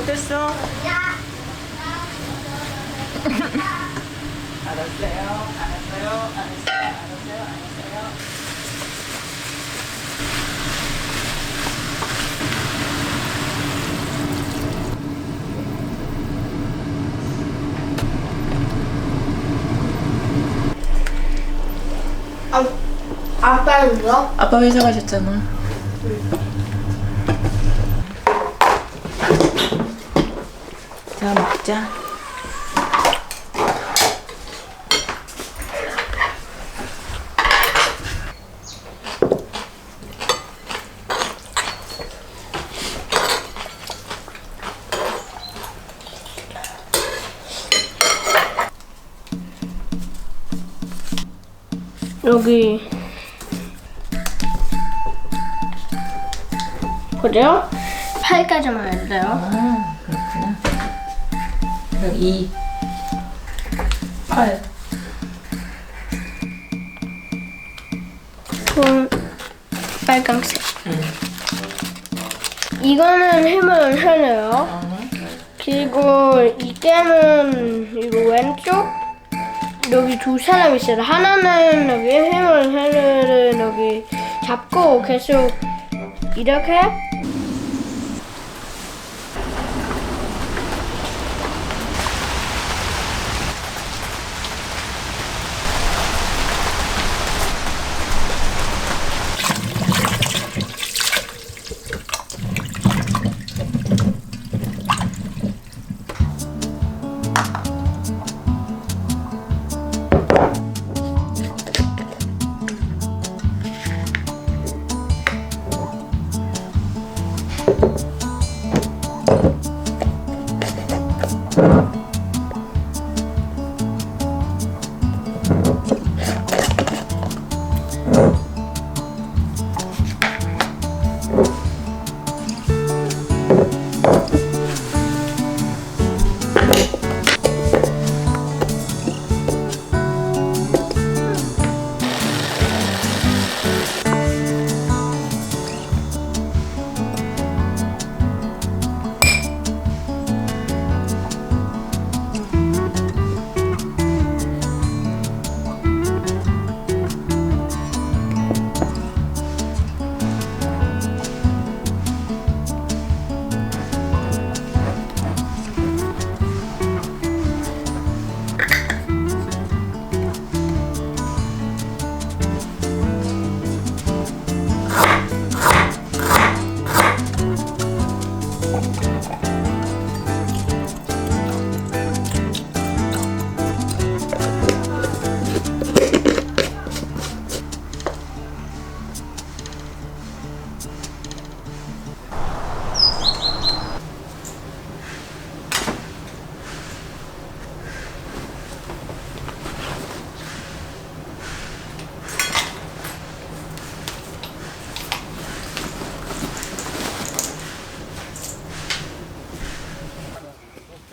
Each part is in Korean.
어땠어? 알았어요. 알았어요. 알았어요. 알았어요. 알았어요. 아, 아빠는요? 아빠 회사 가셨잖아. 자 먹자. 여기 그래요? 8까지만 해도 돼요? 아 그렇구나. 그럼 2, 8. 그럼 빨강색 이거는 힘을 어. 그리고 이 게임은 이거 왼쪽 여기 두 사람 있어요 하나는 여기 힘을 해내는 여기 잡고 계속 이렇게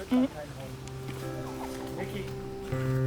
Mm-hmm. Thank you.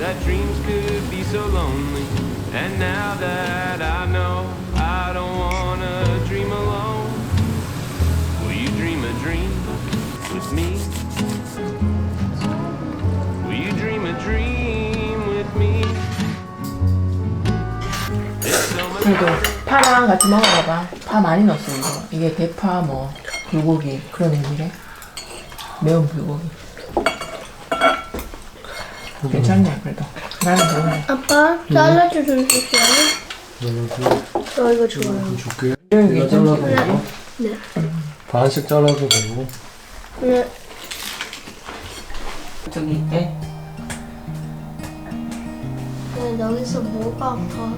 that dreams could be so lonely. And now that I know I don't wanna dream alone, will you dream a dream with me? Will you dream a dream with me? It's so much 그래도 파랑 같이 먹어봐봐. 파 많이 넣었어 이거. 이게 대파 뭐 불고기 그런 의미래. 매운 불고기. 괜찮네 그래도. 나는 좋네. 아빠 잘라줘 줄수 있어요? 저 이거 좋아요. 줄게. 여기 내가? 잘라도 되고. 네. 반씩 잘라도 되고. 네. 저기 있대. 네, 여기서 뭐가 아파?